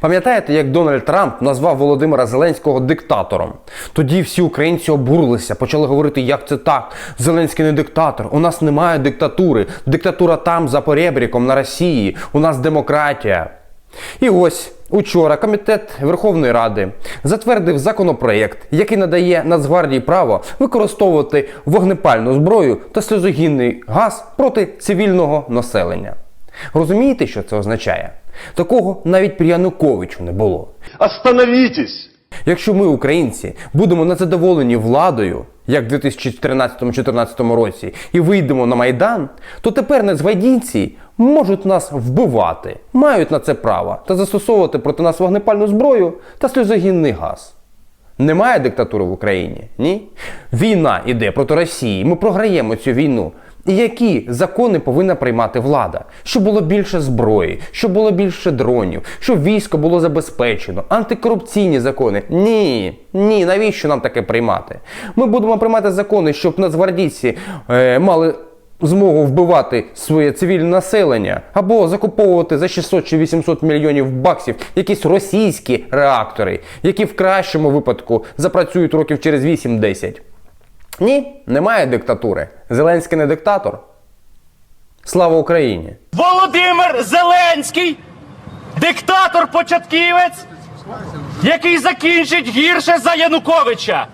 Пам'ятаєте, як Дональд Трамп назвав Володимира Зеленського диктатором? Тоді всі українці обурилися, почали говорити, як це так. Зеленський не диктатор. У нас немає диктатури. Диктатура там, за поребріком, на Росії. У нас демократія. І ось учора комітет Верховної Ради затвердив законопроєкт, який надає Нацгвардії право використовувати вогнепальну зброю та сльозогінний газ проти цивільного населення. Розумієте, що це означає? Такого навіть при Януковичу не було. Остановитесь! Якщо ми, українці, будемо незадоволені владою, як в 2013-2014 році, і вийдемо на Майдан, то тепер нацгвардійці можуть нас вбивати, мають на це право та застосовувати проти нас вогнепальну зброю та сльозогінний газ. Немає диктатури в Україні? Ні? Війна іде проти Росії. Ми програємо цю війну. І які закони повинна приймати влада? Щоб було більше зброї, щоб було більше дронів, щоб військо було забезпечено, антикорупційні закони. Ні, ні, навіщо нам таке приймати? Ми будемо приймати закони, щоб нацгвардійці е, мали змогу вбивати своє цивільне населення або закуповувати за 600 чи 800 мільйонів баксів якісь російські реактори, які в кращому випадку запрацюють років через 8-10. Ні, немає диктатури. Зеленський не диктатор. Слава Україні! Володимир Зеленський, диктатор-початківець, який закінчить гірше за Януковича.